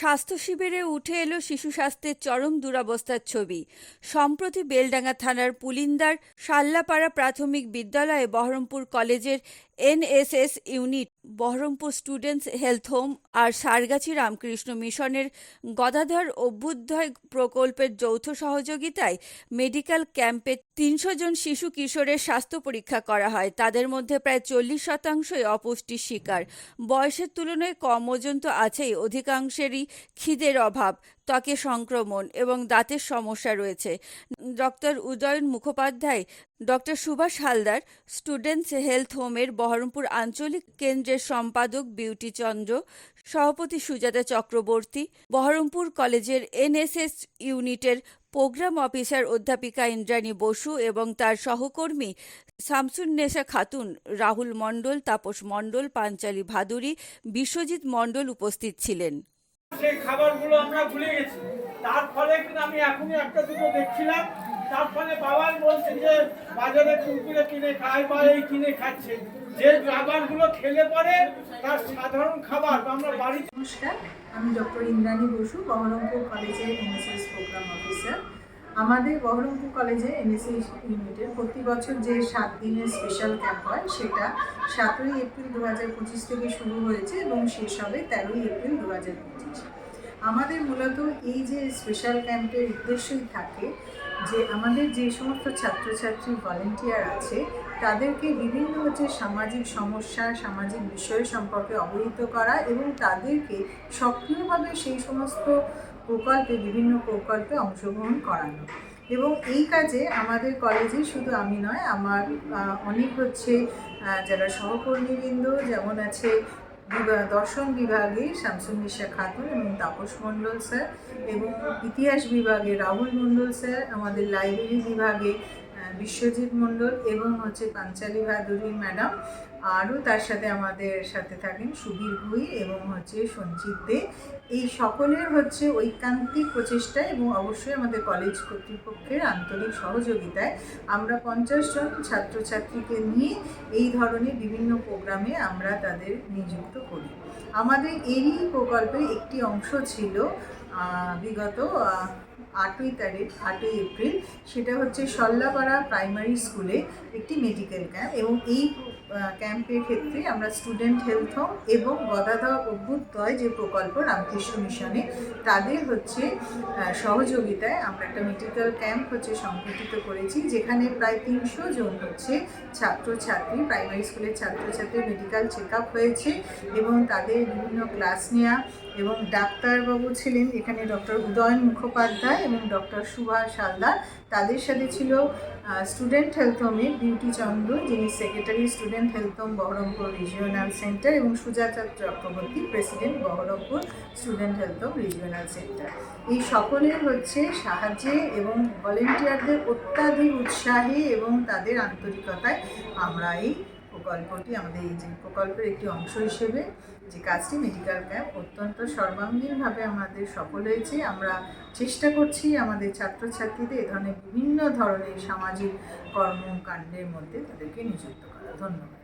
স্বাস্থ্য শিবিরে উঠে এলো শিশু স্বাস্থ্যের চরম দুরাবস্থার ছবি। সম্প্রতি বেলডাঙ্গা থানার পুলিন্দার শাল্লাপাড়া প্রাথমিক বিদ্যালয়ে বহরমপুর কলেজের NSS unit Baharampur students health home আর সারগাছি রামকৃষ্ণ মিশনের গদাধর অভ্যুদয় প্রকল্পের যৌথ সহযোগিতায় মেডিকেল ক্যাম্পে তিনশো জন শিশু কিশোরের স্বাস্থ্য পরীক্ষা করা হয়। তাদের মধ্যে প্রায় চল্লিশ শতাংশই অপুষ্টির শিকার। বয়সের তুলনায় কম ওজন তো আছেই, অধিকাংশেরই খিদের অভাব, ত্বকে সংক্রমণ এবং দাঁতের সমস্যা রয়েছে। Doctor Udayan Mukhopadhyay, doctor Subhash Haldar, students health হোমের বহরমপুর আঞ্চলিক কেন্দ্রের সম্পাদক বিউটি চন্দ্র, সভাপতি সুজাতা চক্রবর্তী, বহরমপুর কলেজের এনএসএস ইউনিটের প্রোগ্রাম অফিসার অধ্যাপিকা ইন্দ্রাণী বসু এবং তার সহকর্মী শামসুন্নেসা খাতুন, রাহুল মণ্ডল, তাপস মণ্ডল, পাঞ্চালী ভাদুরী, বিশ্বজিৎ মণ্ডল উপস্থিত ছিলেন। সেই খাবারগুলো আমরা ভুলে গেছি। কিন্তু আমি এখনই একটা দুটো দেখছিলাম। তার ফলে বাবার বলছে যে, বাজারে কুরকুরে কিনে খায় বা এই কিনে খাচ্ছে। যে খাবারগুলো খেলে পরে তার সাধারণ খাবার আমরা বাড়িতে নমস্কার, আমি ডক্টর ইন্দ্রাণী বসু, বহরমপুর কলেজের এনএসএস প্রোগ্রাম অফিসার। আমাদের বহরমপুর কলেজে এনএসএস ইউনিটের প্রতি বছর যে সাত দিনের স্পেশাল ক্যাম্প হয়, সেটা সাতই এপ্রিল দু পঁচিশ থেকে শুরু হয়েছে এবং শেষ হবে তেরোই এপ্রিল দু হাজার পঁচিশ। আমাদের মূলত এই যে স্পেশাল ক্যাম্পের উদ্দেশ্যই থাকে যে আমাদের যে সমস্ত ছাত্রছাত্রী ভলেন্টিয়ার আছে, তাদেরকে বিভিন্ন হচ্ছে সামাজিক সমস্যা, সামাজিক বিষয় সম্পর্কে অবহিত করা এবং তাদেরকে সক্রিয়ভাবে সেই সমস্ত প্রকল্পে, বিভিন্ন প্রকল্পে অংশগ্রহণ করানো। এবং এই কাজে আমাদের কলেজে শুধু আমি নয়, আমার অনেক হচ্ছে যারা সহকর্মীবৃন্দ, যেমন আছে দর্শন বিভাগে শামসুন্নিশা খাতুন এবং তাপস মণ্ডল স্যার এবং ইতিহাস বিভাগে রাহুল মণ্ডল স্যার, আমাদের লাইব্রেরি বিভাগে বিশ্বজিৎ মণ্ডল এবং হচ্ছে পাঞ্চালী ভাদুরী ম্যাডাম। আরও তার সাথে আমাদের সাথে থাকেন সুবীর ভুই এবং হচ্ছে সঞ্জিত দে। এই সকলের হচ্ছে ঐকান্তিক প্রচেষ্টা এবং অবশ্যই আমাদের কলেজ কর্তৃপক্ষের আন্তরিক সহযোগিতায় আমরা পঞ্চাশ জন ছাত্রছাত্রীকে নিয়ে এই ধরনের বিভিন্ন প্রোগ্রামে আমরা তাদের নিযুক্ত করি। আমাদের এরই প্রকল্পের একটি অংশ ছিল বিগত আটই তারিখ, আটই এপ্রিল, সেটা হচ্ছে সল্লাপাড়া প্রাইমারি স্কুলে একটি মেডিকেল ক্যাম্প এবং এই ক্যাম্পের ক্ষেত্রে আমরা স্টুডেন্ট হেলথ হোম এবং গদাধর অভ্যুদয় যে প্রকল্প রামকৃষ্ণ মিশনে, তাদের হচ্ছে সহযোগিতায় আমরা একটা মেডিকেল ক্যাম্প হচ্ছে সংগঠিত করেছি, যেখানে প্রায় তিনশো জন হচ্ছে ছাত্রছাত্রী প্রাইমারি স্কুলের ছাত্রছাত্রী মেডিকেল চেক আপ হয়েছে এবং তাদের বিভিন্ন ক্লাস নেওয়া এবং ডাক্তারবাবু ছিলেন, এখানে ডক্টর উদয়ন মুখোপাধ্যায় এবং ডক্টর সুভাষ হালদার তাদের সাথে ছিল স্টুডেন্ট হেলথ হোমের বিউটি চন্দ্র, যিনি secretary student health home Baharampur regional centre এবং Sujata Chakraborty president Baharampur student health home regional centre. এই সকলের হচ্ছে সাহায্যে এবং ভলেন্টিয়ারদের অত্যাধিক উৎসাহে এবং তাদের আন্তরিকতায় আমরা এই প্রকল্পটি আমাদের এই যে প্রকল্পের একটি অংশ হিসেবে যে কাজটি মেডিকেল ক্যাম্প অত্যন্ত সর্বাঙ্গীনভাবে আমাদের সফল হয়েছে। আমরা চেষ্টা করছি আমাদের ছাত্রছাত্রীদের এ ধরনের বিভিন্ন ধরনের সামাজিক কর্মকাণ্ডের মধ্যে তাদেরকে নিযুক্ত করা ধন্যবাদ।